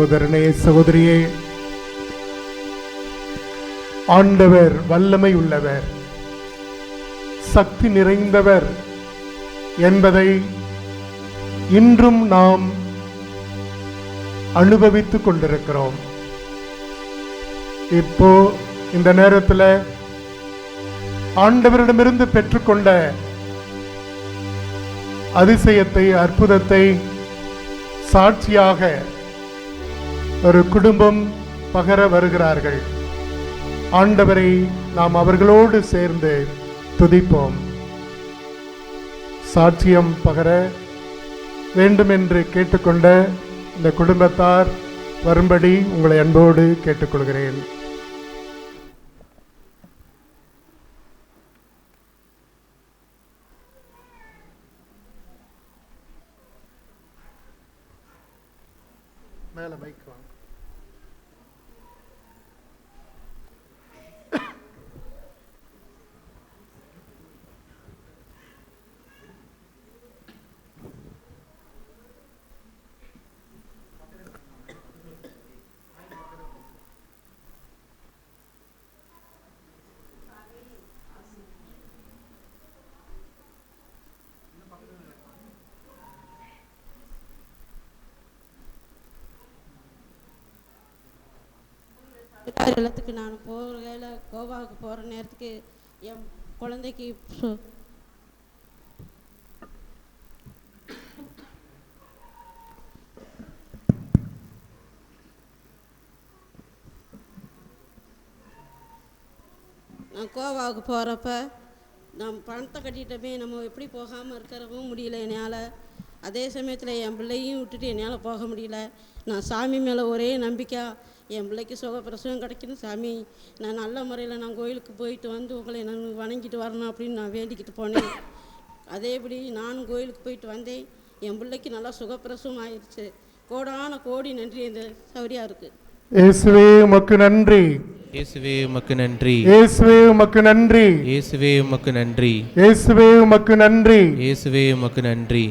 சகோதரனே சகோதரியே. ஆண்டவர் வல்லமை உள்ளவர். சக்தி நிறைந்தவர் என்பதை இன்றும் நாம் அனுபவித்துக் கொண்டிருக்கிறோம். இப்போ இந்த நேரத்தில் ஆண்டவரிடமிருந்து பெற்றுக்கொண்ட அதிசயத்தை அற்புதத்தை சாட்சியாக ஒரு குடும்பம் பகர வருகிறார்கள். ஆண்டவரை நாம் அவர்களோடு சேர்ந்து துதிப்போம். சாட்சியம் பகர வேண்டும் என்று கேட்டுக்கொண்ட இந்த குடும்பத்தார் வரும்படி உங்களை அன்போடு கேட்டுக்கொள்கிறேன். மேலே மைக் வாங்க. விழா இல்லத்துக்கு நான் போகையில் கோவாவுக்கு போகிற நேரத்துக்கு என் குழந்தைக்கு நான் கோவாவுக்கு போகிறப்ப நான் பணத்தை கட்டிட்டமே நம்ம எப்படி போகாமல் இருக்கிறவும் முடியல என்னால். அதே சமயத்தில் என் பிள்ளையும் விட்டுட்டு என்னால் போக முடியல. நான் சாமி மேலே ஒரே நம்பிக்கை. என் பிள்ளைக்கு சுகப்பிரசவம் கிடைக்கணும் சாமி நான் நல்ல முறையில் நான் கோயிலுக்கு போயிட்டு வந்து உங்களை நான் வணங்கிட்டு வரணும் அப்படின்னு நான் வேண்டிக்கிட்டு போனேன். அதேபடி நானும் கோயிலுக்கு போயிட்டு வந்தேன். என் பிள்ளைக்கு நல்லா சுகப்பிரசவம் ஆயிடுச்சு கோடான கோடி நன்றி இந்த சௌரியா இருக்குது இயேசுவே உமக்கு நன்றி. இயேசுவே உமக்கு நன்றி. இயேசுவே உமக்கு நன்றி. இயேசுவே உமக்கு நன்றி. இயேசுவே உமக்கு நன்றி. இயேசுவே உமக்கு நன்றி.